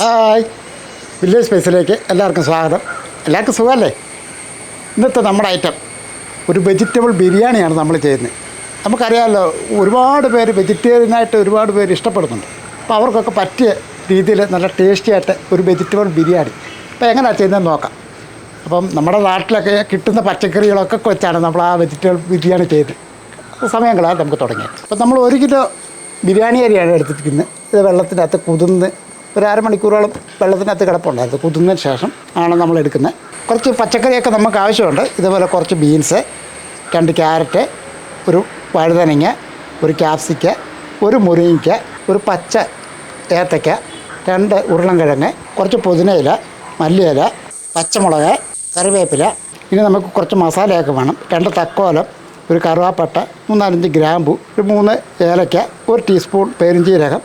Hi. Village സ്പേസിലേക്ക് എല്ലാവർക്കും സ്വാഗതം. എല്ലാവർക്കും സുഖമല്ലേ? ഇന്നത്തെ നമ്മുടെ ഐറ്റം ഒരു വെജിറ്റബിൾ ബിരിയാണിയാണ് നമ്മൾ ചെയ്യുന്നത്. നമുക്കറിയാമല്ലോ ഒരുപാട് പേര് വെജിറ്റേറിയനായിട്ട് ഒരുപാട് പേര് ഇഷ്ടപ്പെടുന്നുണ്ട്. അപ്പോൾ അവർക്കൊക്കെ പറ്റിയ രീതിയിൽ നല്ല ടേസ്റ്റി ആയിട്ട് ഒരു വെജിറ്റബിൾ ബിരിയാണി. അപ്പോൾ എങ്ങനെയാണ് ചെയ്യുന്നതെന്ന് നോക്കാം. അപ്പം നമ്മുടെ നാട്ടിലൊക്കെ കിട്ടുന്ന പച്ചക്കറികളൊക്കെ വെച്ചാണ് നമ്മൾ ആ വെജിറ്റബിൾ ബിരിയാണി ചെയ്ത് സമയം കളയാൻ നമുക്ക് തുടങ്ങിയത്. അപ്പം നമ്മൾ ഒരു കിലോ ബിരിയാണി അരിയാണ് എടുത്തിരിക്കുന്നത്. ഇത് വെള്ളത്തിനകത്ത് കുതിർന്ന് ഒരു അരമണിക്കൂറോളം വെള്ളത്തിനകത്ത് കിടപ്പുണ്ടായിരുന്നു. കുതിർന്നതിന് ശേഷം ആണ് നമ്മൾ എടുക്കുന്നത്. കുറച്ച് പച്ചക്കറിയൊക്കെ നമുക്ക് ആവശ്യമുണ്ട്. ഇതുപോലെ കുറച്ച് ബീൻസ് രണ്ട് ക്യാരറ്റ് ഒരു വഴുതനങ്ങ ഒരു ക്യാപ്സിക്ക ഒരു മുരിങ്ങയ്ക്ക ഒരു പച്ച ഏത്തയ്ക്ക രണ്ട് ഉരുളൻകിഴങ്ങ് കുറച്ച് പുതിനയില മല്ലിയില പച്ചമുളക് കറിവേപ്പില. ഇനി നമുക്ക് കുറച്ച് മസാലയൊക്കെ വേണം. രണ്ട് തക്കോലം ഒരു കറുവാപ്പട്ട മൂന്നാലഞ്ച് ഗ്രാമ്പു ഒരു മൂന്ന് ഏലയ്ക്ക ഒരു ടീസ്പൂൺ പെരുംജീരകം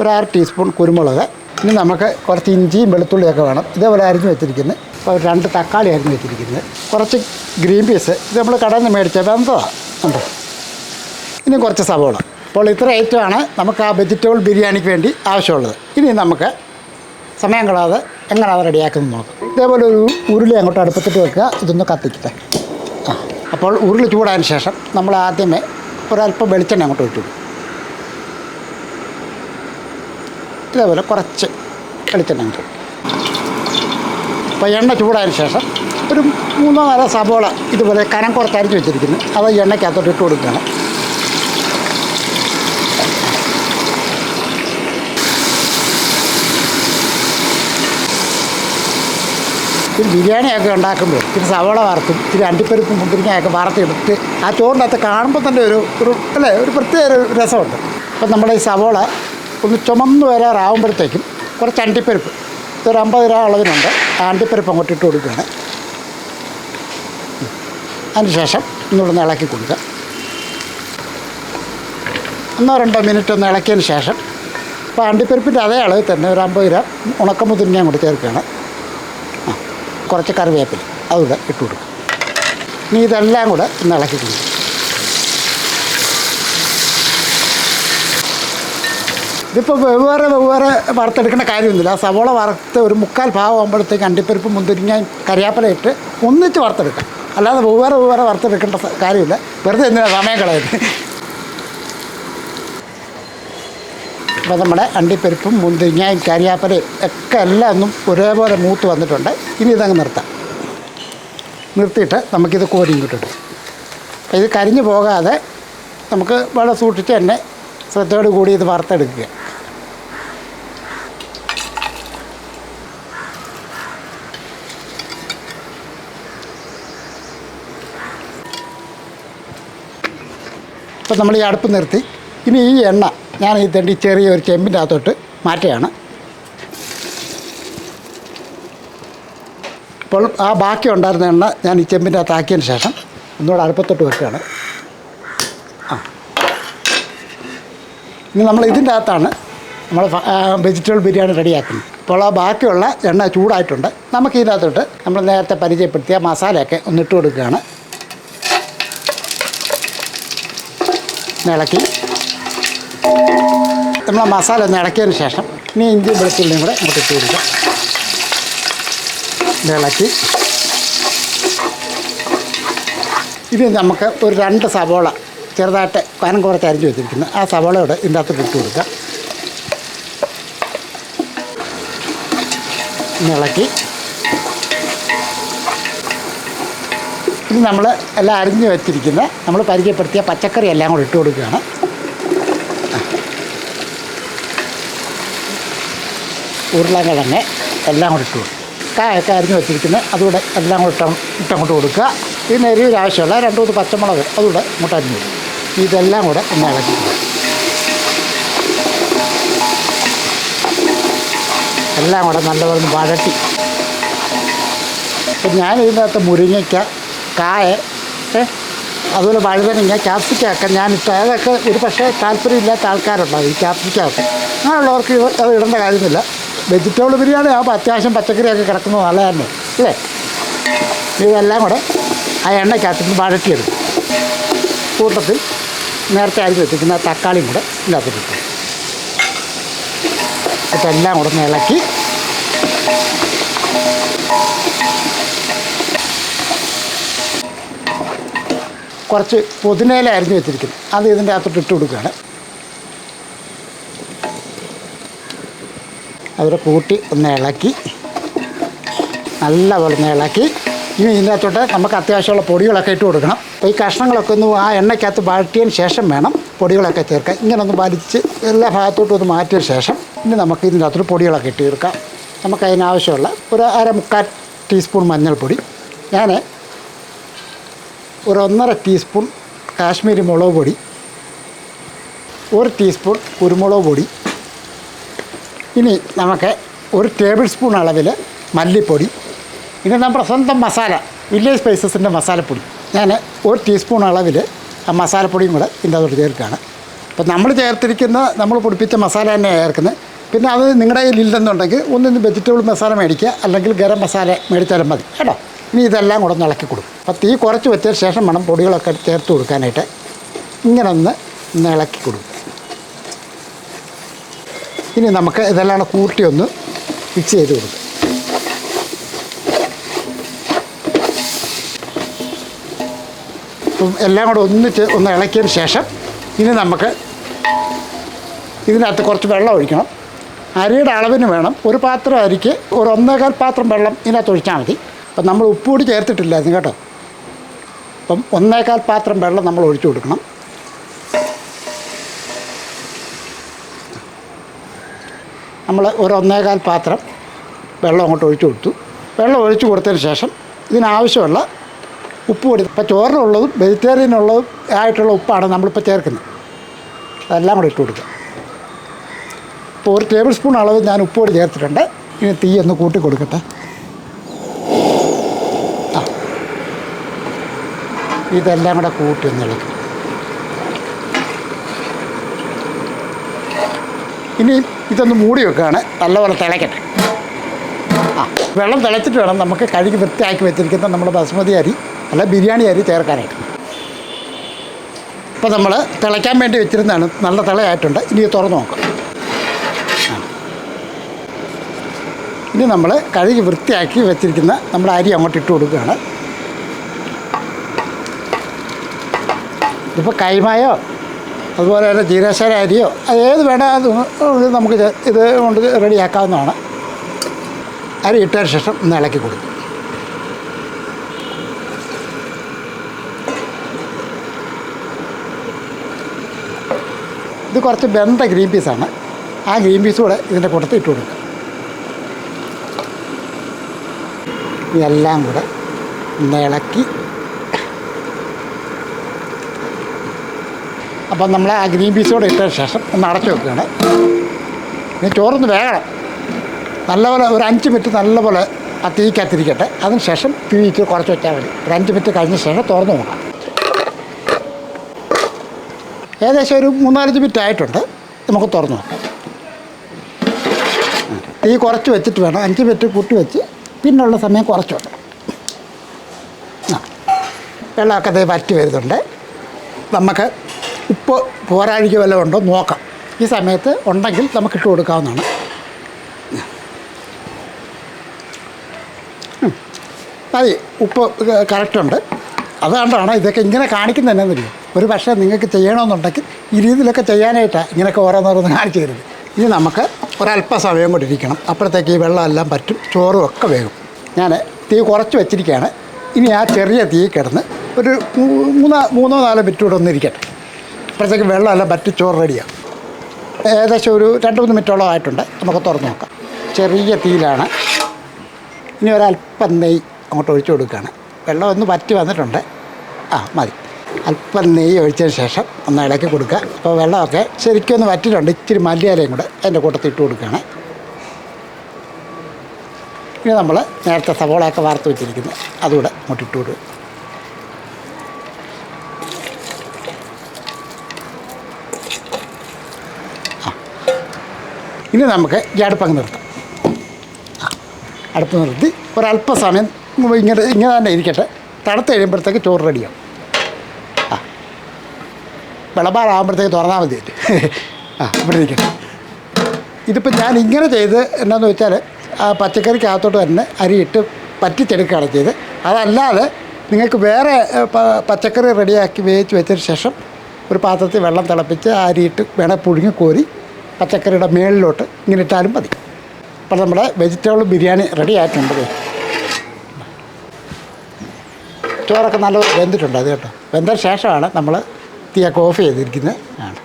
ഒരു അര ടീസ്പൂൺ കുരുമുളക് ഇനി നമുക്ക് കുറച്ച് ഇഞ്ചിയും വെളുത്തുള്ളിയൊക്കെ വേണം. ഇതേപോലെ അരിഞ്ഞ് വെച്ചിരിക്കുന്നത് അപ്പോൾ രണ്ട് തക്കാളി അരിഞ്ഞ് വെച്ചിരിക്കുന്നത് കുറച്ച് ഗ്രീൻ പീസ്. ഇത് നമ്മൾ കടയിൽ നിന്ന് മേടിച്ച വെന്തതാണ് ഉണ്ടോ ഇനി കുറച്ച് സവോള. അപ്പോൾ ഇത്ര ഐറ്റമാണ് നമുക്ക് ആ വെജിറ്റബിൾ ബിരിയാണിക്ക് വേണ്ടി ആവശ്യമുള്ളത്. ഇനി നമുക്ക് സമയം കളാതെ എങ്ങനെ അത് റെഡിയാക്കുന്നത് നോക്കാം. ഇതേപോലെ ഒരു ഉരുളി അങ്ങോട്ട് അടുപ്പത്തിട്ട് വെക്കുക. ഇതൊന്ന് കത്തിക്കട്ടെ. ആ അപ്പോൾ ഉരുളി ചൂടായതിന് ശേഷം നമ്മൾ ആദ്യമേ ഒരല്പം വെളിച്ചെണ്ണ അങ്ങോട്ട് ഇട്ടു ഇതേപോലെ കുറച്ച് വെളിച്ചെണ്ണ കിട്ടും. അപ്പോൾ എണ്ണ ചൂടായതിന് ശേഷം ഒരു മൂന്നോ നാലോ സബോള ഇതുപോലെ കനം കുറച്ചരിച്ച് വെച്ചിരിക്കുന്നു. അത് എണ്ണയ്ക്കകത്തോട്ട് ഇട്ട് കൊടുക്കുകയാണ്. ഇത്തിരി ബിരിയാണിയൊക്കെ ഉണ്ടാക്കുമ്പോൾ ഇത്തിരി സവോള വറുത്തും ഇത്തിരി അണ്ടിപ്പരിപ്പും മുന്തിരിങ്ങയൊക്കെ വറുത്തെടുത്ത് ആ ചോറിനകത്ത് കാണുമ്പോൾ തന്നെ ഒരു ഒരു അല്ലേ ഒരു പ്രത്യേക ഒരു രസമുണ്ട്. അപ്പം നമ്മുടെ ഈ സവോള ഒന്ന് ചുമന്ന് വരാറാവുമ്പോഴത്തേക്കും കുറച്ച് അണ്ടിപ്പരിപ്പ് ഇതൊരു അമ്പത് രൂപ അളവിനുണ്ട് ആ അണ്ടിപ്പരിപ്പ് അങ്ങോട്ട് ഇട്ട് കൊടുക്കുകയാണ്. അതിനുശേഷം ഒന്നുകൂടെ ഇളക്കി കൊടുക്കുക ഒന്നോ രണ്ടോ മിനിറ്റ് ഒന്ന് ഇളക്കിയതിന് ശേഷം അപ്പോൾ അണ്ടിപ്പരിപ്പിന്റെ അതേ അളവിൽ തന്നെ ഒരു അമ്പത് രൂപ ഉണക്കമുതിരി ഞാൻ അങ്ങോട്ട് ചേർക്കുകയാണ്. കുറച്ച് കറിവേപ്പില അതുകൂടെ ഇട്ട് കൊടുക്കും. ഇനി ഇതെല്ലാം കൂടെ ഒന്ന് ഇളക്കി കൊടുക്കും. ഇതിപ്പോൾ വെവ്വേറെ വെവ്വേറെ വറുത്തെടുക്കേണ്ട കാര്യമൊന്നുമില്ല. ആ സവോള വറുത്ത് ഒരു മുക്കാൽ ഭാഗം ആകുമ്പോഴത്തേക്ക് അണ്ടിപ്പരിപ്പ് മുന്തിരിങ്ങയും കരിയാപ്പല ഇട്ട് ഒന്നിച്ച് വറുത്തെടുക്കാം. അല്ലാതെ വെവ്വേറെ വെവ്വേറെ വറുത്തെടുക്കേണ്ട കാര്യമില്ല. വെറുതെ എന്തിനാ സമയം കളയുന്നത്? അപ്പോൾ നമ്മുടെ അണ്ടിപ്പരിപ്പും മുന്തിരിങ്ങയും കരിയാപ്പലയും ഒക്കെ എല്ലാം ഒന്നും ഒരേപോലെ മൂത്ത് വന്നിട്ടുണ്ട്. ഇനി ഇതങ്ങ് നിർത്താം. നിർത്തിയിട്ട് നമുക്കിത് കോരി അപ്പോൾ ഇത് കരിഞ്ഞു പോകാതെ നമുക്ക് വളരെ സൂക്ഷിച്ച് തന്നെ ശ്രദ്ധയോട് കൂടി ഇത് വറുത്തെടുക്കുക. ഇപ്പം നമ്മൾ ഈ അടുപ്പ് നിർത്തി. ഇനി ഈ എണ്ണ ഞാൻ ഈ തണ്ടി ചെറിയ ഒരു ചെമ്പിന്റെ അകത്തോട്ട് മാറ്റുകയാണ്. അപ്പോൾ ആ ബാക്കി ഉണ്ടായിരുന്ന എണ്ണ ഞാൻ ഈ ചെമ്പിന്റെ അകത്ത് ആക്കിയതിന് ശേഷം ഒന്നുകൂടെ അടുപ്പത്തോട്ട് വെക്കുകയാണ്. ആ. ഇനി നമ്മൾ ഇതിന്റെ അകത്താണ് നമ്മൾ വെജിറ്റബിൾ ബിരിയാണി റെഡിയാക്കുന്നത്. അപ്പോൾ ആ ബാക്കിയുള്ള എണ്ണ ചൂടായിട്ടുണ്ട്. നമുക്ക് ഇതിനകത്തോട്ട് നമ്മൾ നേരത്തെ പരിചയപ്പെടുത്തിയ മസാലയൊക്കെ ഒന്നിട്ട് കൊടുക്കുകയാണ്. ഇളക്കി. നമ്മൾ മസാല ഒന്ന് ഇളക്കിയതിന് ശേഷം ഇനി ഇഞ്ചി വെളുത്തുള്ളിയും കൂടെ നമുക്ക് ഇട്ട് ഇത് ഇളക്കി. ഇനി നമുക്ക് ഒരു രണ്ട് സവോള ചെറുതായിട്ട് കനം കുറച്ച് അരിഞ്ഞ് വെച്ചിരിക്കുന്നത് ആ സവോളയോട് ഇതിന്റെ അകത്ത് ഇട്ട് കൊടുക്കുക ഒന്ന് ഇളക്കി. ഇനി നമ്മൾ എല്ലാം അരിഞ്ഞ് വെച്ചിരിക്കുന്ന നമ്മൾ പരിചയപ്പെടുത്തിയ പച്ചക്കറി എല്ലാം കൂടെ ഇട്ട് കൊടുക്കുകയാണ്. ഉരുളക്കിഴങ്ങ് എല്ലാം കൂടെ ഇട്ട് കൊടുക്കും. കായൊക്കെ അരിഞ്ഞ് വെച്ചിരിക്കുന്നത് അതുകൂടെ എല്ലാം കൂടെ ഇട്ട ഇട്ടങ്ങോട്ട് കൊടുക്കുക. പിന്നെ എരിവിന് ആവശ്യമുള്ള രണ്ട് മൂന്ന് പച്ചമുളക് അതുകൂടെ ഇങ്ങോട്ട് അരിഞ്ഞ് കൊടുക്കും. ഇതെല്ലാം കൂടെ ഒന്ന് ഇളക്കി എല്ലാം കൂടെ നല്ലപോലെ വഴട്ടി അപ്പം ഞാൻ ഇതിനകത്ത് മുരിങ്ങയ്ക്ക കായ. അതുപോലെ വഴുതനങ്ങ ഞാൻ ഇട്ട അതൊക്കെ ഒരു പക്ഷേ താല്പര്യമില്ലാത്ത ആൾക്കാരുണ്ടാവും ഈ ക്യാപ്സിക്കൊക്കെ അങ്ങനെയുള്ളവർക്ക് ഇടേണ്ട കാര്യമില്ല. വെജിറ്റബിൾ ബിരിയാണി ആകുമ്പോൾ അത്യാവശ്യം പച്ചക്കറിയൊക്കെ കിടക്കുന്നത് നല്ല തന്നെ അല്ലേ? ഇതെല്ലാം കൂടെ ആ എണ്ണയ്ക്കകത്ത് വഴറ്റിയെടുക്കും. കൂട്ടത്തിൽ നേരത്തെ അരിഞ്ഞ് വെച്ചിരിക്കുന്ന തക്കാളിയും കൂടെ ഇതിനകത്ത് ഇട്ടു ഇതെല്ലാം കൂടെ ഇളക്കി. കുറച്ച് പുതിനയില അരിഞ്ഞു വെച്ചിരിക്കുന്നത്. അത് ഇതിന്റെ അകത്തോട്ട് ഇട്ട് കൊടുക്കുകയാണ്. അവരെ കൂട്ടി ഒന്ന് ഇളക്കി. നല്ലപോലെ ഒന്ന് ഇളക്കി. ഇനി ഇതിന്റെ അകത്തോട്ട് നമുക്ക് അത്യാവശ്യമുള്ള പൊടികളൊക്കെ ഇട്ട് കൊടുക്കണം. അപ്പോൾ ഈ കഷ്ണങ്ങളൊക്കെ ഒന്ന് ആ എണ്ണയ്ക്കകത്ത് വഴറ്റിയതിന് ശേഷം വേണം പൊടികളൊക്കെ ചേർക്കാൻ. ഇങ്ങനെ ഒന്ന് വലിച്ച് എല്ലാ ഭാഗത്തോട്ടും ഒന്ന് മാറ്റിയ ശേഷം ഇനി നമുക്ക് ഇതിന്റെ അകത്തോട്ട് പൊടികളൊക്കെ ഇട്ട് തീർക്കാം നമുക്ക് അതിനാവശ്യമുള്ള ഒരു അര മുക്കാൽ ടീസ്പൂൺ മഞ്ഞൾപ്പൊടി. ഞാൻ ഒരു ഒന്നര ടീസ്പൂൺ കാശ്മീരി മുളക് പൊടി ഒരു ടീസ്പൂൺ കുരുമുളക് പൊടി ഇനി നമുക്ക് ഒരു ടേബിൾ സ്പൂൺ അളവിൽ മല്ലിപ്പൊടി ഇനി നമ്മുടെ സ്വന്തം മസാല വില്ലേജ് സ്പൈസസിന്റെ മസാലപ്പൊടി. ഞാൻ ഒരു ടീസ്പൂൺ അളവിൽ ആ മസാലപ്പൊടിയും കൂടെ ഇതിന്റെ അതോട് ചേർക്കുകയാണ്. അപ്പോൾ നമ്മൾ ചേർത്തിരിക്കുന്ന നമ്മൾ പൊടിപ്പിച്ച മസാല തന്നെയാണ് ചേർക്കുന്നത്. പിന്നെ അത് നിങ്ങളുടെ കയ്യിൽ ഇല്ലെന്നുണ്ടെങ്കിൽ ഒന്നിന്ന് വെജിറ്റബിൾ മസാല മേടിക്കുക അല്ലെങ്കിൽ ഗരം മസാല മേടിച്ചാലും മതി. കേട്ടോ? ഇനി ഇതെല്ലാം കൂടെ ഇളക്കി കൊടുക്കും. അപ്പോൾ തീ കുറച്ച് വെച്ചതിന് ശേഷം വേണം പൊടികളൊക്കെ ചേർത്ത് കൊടുക്കാനായിട്ട്. ഇങ്ങനെ ഒന്ന് ഒന്ന് ഇളക്കി കൊടുക്കും. ഇനി നമുക്ക് ഇതെല്ലാം കൂടെ കൂട്ടി ഒന്ന് മിക്സ് ചെയ്ത് കൊടുക്കും. അപ്പം എല്ലാം കൂടെ ഒന്നിച്ച് ഒന്ന് ഇളക്കിയതിന് ശേഷം ഇനി നമുക്ക് ഇതിനകത്ത് കുറച്ച് വെള്ളം ഒഴിക്കണം. അരിയുടെ അളവിന് വേണം. ഒരു പാത്രം അരിക്ക് ഒരു ഒന്നേകാൽ പാത്രം വെള്ളം ഇതിനകത്ത് ഒഴിച്ചാൽ മതി. അപ്പം നമ്മൾ ഉപ്പ് കൂടി ചേർത്തിട്ടില്ലായിരുന്നു കേട്ടോ. അപ്പം ഒന്നേക്കാൽ പാത്രം വെള്ളം നമ്മൾ ഒഴിച്ചു കൊടുക്കണം. നമ്മൾ ഒരു ഒന്നേകാൽ പാത്രം വെള്ളം അങ്ങോട്ട് ഒഴിച്ചു കൊടുത്തു. വെള്ളം ഒഴിച്ചു കൊടുത്തതിന് ശേഷം ഇതിനാവശ്യമുള്ള ഉപ്പ് പൊടി ഇപ്പോൾ ചോറിനുള്ളതും വെജിറ്റേറിയനുള്ളതും ആയിട്ടുള്ള ഉപ്പാണ് നമ്മളിപ്പോൾ ചേർക്കുന്നത്. അതെല്ലാം കൂടെ ഇട്ട് കൊടുക്കുക. ഇപ്പോൾ ഒരു ടേബിൾ സ്പൂൺ അളവ് ഞാൻ ഉപ്പ് പൊടി ചേർത്തിട്ടുണ്ട്. ഇനി തീ ഒന്ന് കൂട്ടി കൊടുക്കട്ടെ. ഇതെല്ലാം കൂടെ കൂട്ടി ഒന്ന് ഇളക്കി. ഇനി ഇതൊന്ന് മൂടി വെക്കുകയാണ്. നല്ലപോലെ തിളയ്ക്കട്ടെ ആ വെള്ളം തിളച്ചിട്ട് വേണം നമുക്ക് കഴുകി വൃത്തിയാക്കി വെച്ചിരിക്കുന്ന നമ്മുടെ ബസ്മതി അരി അല്ല ബിരിയാണി അരി ചേർക്കാനായിട്ട്. ഇപ്പോൾ നമ്മൾ തിളയ്ക്കാൻ വേണ്ടി വെച്ചിരുന്നതാണ്. നല്ല തിളയായിട്ടുണ്ട്. ഇനി തുറന്ന് നോക്കാം. ഇനി നമ്മൾ കഴുകി വൃത്തിയാക്കി വെച്ചിരിക്കുന്ന നമ്മുടെ അരി അങ്ങോട്ട് ഇട്ട് കൊടുക്കുകയാണ്. ഇതിപ്പോൾ കൈമായോ? അതുപോലെ തന്നെ ജീരശര അരിയോ അത് ഏത് അത് നമുക്ക് ഇത് ഇത് കൊണ്ട് റെഡിയാക്കാവുന്നതാണ്. അരി ഇട്ടതിന് ശേഷം ഒന്ന് ഇളക്കി കൊടുക്കും. ഇത് കുറച്ച് വെന്ത ഗ്രീൻ പീസാണ് ആ ഗ്രീൻ പീസ് കൂടെ ഇതിന്റെ കൂട്ടത്തിൽ ഇട്ട് കൊടുക്കുക ഇതെല്ലാം കൂടെ ഒന്ന് ഇളക്കി അപ്പം നമ്മൾ ആ ഗ്രീൻ പീസോടെ ഇട്ട ശേഷം ഒന്ന് അടച്ചു വെക്കുകയാണ്. ഇനി ചോറൊന്ന് വേകണം. നല്ലപോലെ ഒരു അഞ്ച് മിനിറ്റ് നല്ലപോലെ ആ തീക്കത്തിരിക്കട്ടെ അതിന് ശേഷം തീ ഇച്ചിരി കുറച്ച് വെച്ചാൽ മതി. ഒരു അഞ്ച് മിനിറ്റ് കഴിഞ്ഞ ശേഷം തുറന്നു നോക്കാം. ഏകദേശം ഒരു മൂന്നാലഞ്ച് മിനിറ്റ് ആയിട്ടുണ്ട്. നമുക്ക് തുറന്നു നോക്കാം. തീ കുറച്ച് വെച്ചിട്ട് വേണം. അഞ്ച് മിനിറ്റ് കൂട്ടി വെച്ച് പിന്നുള്ള സമയം കുറച്ച് വേണം വെള്ളമൊക്കെ വറ്റി വരുന്നുണ്ട്. നമുക്ക് ഉപ്പ് പോരാഴിക വല്ലതും ഉണ്ടോ നോക്കാം. ഈ സമയത്ത് ഉണ്ടെങ്കിൽ നമുക്ക് ഇട്ട് കൊടുക്കാവുന്നതാണ്. മതി ഉപ്പ് കറക്റ്റുണ്ട് അതുകൊണ്ടാണ് ഇതൊക്കെ ഇങ്ങനെ കാണിക്കുന്നത് എന്നറിയോ ഒരു പക്ഷേ നിങ്ങൾക്ക് ചെയ്യണമെന്നുണ്ടെങ്കിൽ ഈ രീതിയിലൊക്കെ ചെയ്യാനായിട്ടാണ് ഇങ്ങനെയൊക്കെ ഓരോന്നോരോന്ന് കാണിച്ചു തരുന്നത് ഇനി നമുക്ക് ഒരല്പ സമയം കൂടി ഇരിക്കണം. അപ്പോഴത്തേക്ക് ഈ വെള്ളമെല്ലാം പറ്റും. ചോറും ഒക്കെ വേകും ഞാൻ തീ കുറച്ച് വെച്ചിരിക്കുകയാണ്. ഇനി ആ ചെറിയ തീ കിടന്ന് ഒരു മൂന്നോ മൂന്നോ നാലോ മിനിറ്റ് കൂടെ ഒന്ന് ഇരിക്കട്ടെ. അപ്പോഴത്തേക്ക് വെള്ളമല്ല പറ്റി ചോറ് റെഡിയാണ് ഏകദേശം ഒരു രണ്ട് മൂന്ന് മിനിറ്റോളം ആയിട്ടുണ്ട്. നമുക്ക് തുറന്ന് നോക്കാം. ചെറിയ തീയിലാണ്. ഇനി ഒരല്പം നെയ്യ് അങ്ങോട്ട് ഒഴിച്ചു കൊടുക്കുകയാണ്. വെള്ളം ഒന്ന് വറ്റി വന്നിട്ടുണ്ട്. ആ മതി. അല്പം നെയ്യ് ഒഴിച്ചതിന് ശേഷം ഒന്ന് ഇളക്കി കൊടുക്കുക. അപ്പോൾ വെള്ളമൊക്കെ ശരിക്കും ഒന്ന് വറ്റിയിട്ടുണ്ട് ഇച്ചിരി മല്ലിയിലയും കൂടെ അതിന്റെ കൂട്ടത്തിൽ ഇട്ട് കൊടുക്കുകയാണ്. ഇനി നമ്മൾ നേരത്തെ സവോളയൊക്കെ വാർത്ത് വെച്ചിരിക്കുന്നു. അതുകൂടെ അങ്ങോട്ട് ഇട്ട് കൊടുക്കുക. ഇനി നമുക്ക് ഈ അടുപ്പങ്ങ് നിർത്താം. അടുപ്പ് നിർത്തി ഒരല്പസമയം ഇങ്ങനെ ഇങ്ങനെ തന്നെ ഇരിക്കട്ടെ. തണുത്ത് കഴിയുമ്പോഴത്തേക്ക് ചോറ് റെഡിയാവും. ആ. വിളമ്പാറാകുമ്പോഴത്തേക്ക് തുറന്നാൽ മതി. ആ ഇവിടെ ഇരിക്കട്ടെ. ഇതിപ്പോൾ ഞാൻ ഇങ്ങനെ ചെയ്ത് എന്നാന്ന് വെച്ചാൽ ആ പച്ചക്കറിക്കകത്തോട്ട് തന്നെ അരിയിട്ട് പറ്റിച്ചെടുക്കുകയാണ് ചെയ്ത് അതല്ലാതെ നിങ്ങൾക്ക് വേറെ പച്ചക്കറി റെഡിയാക്കി വേവിച്ച് വെച്ചതിന് ശേഷം ഒരു പാത്രത്തിൽ വെള്ളം തിളപ്പിച്ച് അരിയിട്ട് വേണേൽ പുഴുങ്ങി കോരി പച്ചക്കറിയുടെ മേളിലോട്ട് ഇങ്ങനെ ഇട്ടാലും മതി. അപ്പോൾ നമ്മുടെ വെജിറ്റബിൾ ബിരിയാണി റെഡി ആയിട്ടുണ്ട് ചോറൊക്കെ നല്ല വെന്തിട്ടുണ്ട് അത് കേട്ടോ. വെന്ത ശേഷമാണ് നമ്മൾ തീയൊക്കെ ഓഫ് ചെയ്തിരിക്കുന്നത്. ആണ്.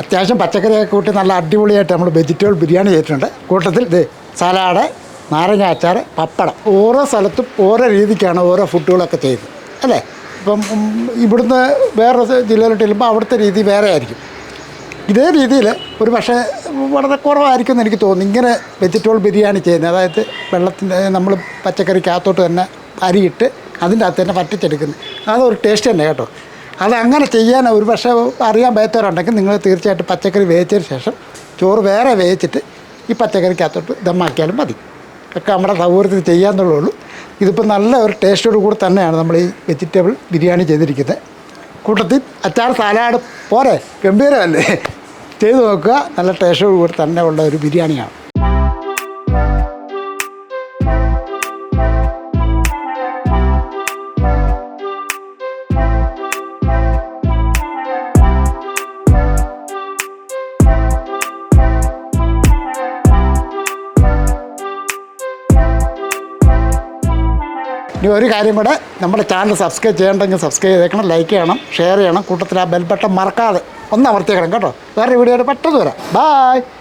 അത്യാവശ്യം പച്ചക്കറിയൊക്കെ കൂട്ടി നല്ല അടിപൊളിയായിട്ട് നമ്മൾ വെജിറ്റബിൾ ബിരിയാണി ചെയ്തിട്ടുണ്ട്. കൂട്ടത്തിൽ ഇത് സലാഡ് നാരങ്ങ അച്ചാർ പപ്പടം. ഓരോ സ്ഥലത്തും ഓരോ രീതിക്കാണ് ഓരോ ഫുഡുകളൊക്കെ ചെയ്യുന്നത്. അല്ലേ? ഇപ്പം ഇവിടുന്ന് വേറെ ജില്ലയിലോട്ട് ചെല്ലുമ്പോൾ അവിടുത്തെ രീതി വേറെ ആയിരിക്കും ഇതേ രീതിയിൽ ഒരു പക്ഷേ വളരെ കുറവായിരിക്കും എന്ന് എനിക്ക് തോന്നുന്നു. ഇങ്ങനെ വെജിറ്റബിൾ ബിരിയാണി ചെയ്യുന്നത്. അതായത് വെള്ളത്തിന്റെ നമ്മൾ പച്ചക്കറിക്കകത്തോട്ട് തന്നെ അരിയിട്ട് അതിന്റെ അകത്ത് തന്നെ പറ്റിച്ചെടുക്കുന്നത് അതൊരു ടേസ്റ്റ് തന്നെ കേട്ടോ. അത് അങ്ങനെ ചെയ്യാൻ ഒരു പക്ഷേ അറിയാൻ പറ്റാറുണ്ടെങ്കിൽ നിങ്ങൾ തീർച്ചയായിട്ടും പച്ചക്കറി വേവിച്ചതിന് ശേഷം ചോറ് വേറെ വേവിച്ചിട്ട് ഈ പച്ചക്കറിക്കകത്തോട്ട് ദമ്മാക്കിയാലും മതി. ഒക്കെ നമ്മുടെ സൗകര്യത്തിൽ ചെയ്യാന്നുള്ളൂ ഇതിപ്പോൾ നല്ല ഒരു ടേസ്റ്റോട് കൂടി തന്നെയാണ് നമ്മൾ ഈ വെജിറ്റബിൾ ബിരിയാണി ചെയ്തിരിക്കുന്നത്. കൂട്ടത്തിൽ അച്ചാർ സാലാഡ് പോരെ? ഗംഭീരമല്ലേ? ചെയ്തു നോക്കുക. നല്ല ടേസ്റ്റോട് കൂടി തന്നെ ഉള്ള ഒരു ബിരിയാണിയാണ്. ഇനി ഒരു കാര്യം കൂടെ നമ്മുടെ ചാനൽ സബ്സ്ക്രൈബ് ചെയ്യേണ്ടെങ്കിൽ സബ്സ്ക്രൈബ് ചെയ്തേക്കണം ലൈക്ക് ചെയ്യണം ഷെയർ ചെയ്യണം. കൂട്ടത്തിൽ ആ ബെൽ ബട്ടൺ മറക്കാതെ ഒന്ന് അമർത്തിയേക്കണം കേട്ടോ. വേറെ വീഡിയോ പെട്ടെന്ന് വരാം. ബായ്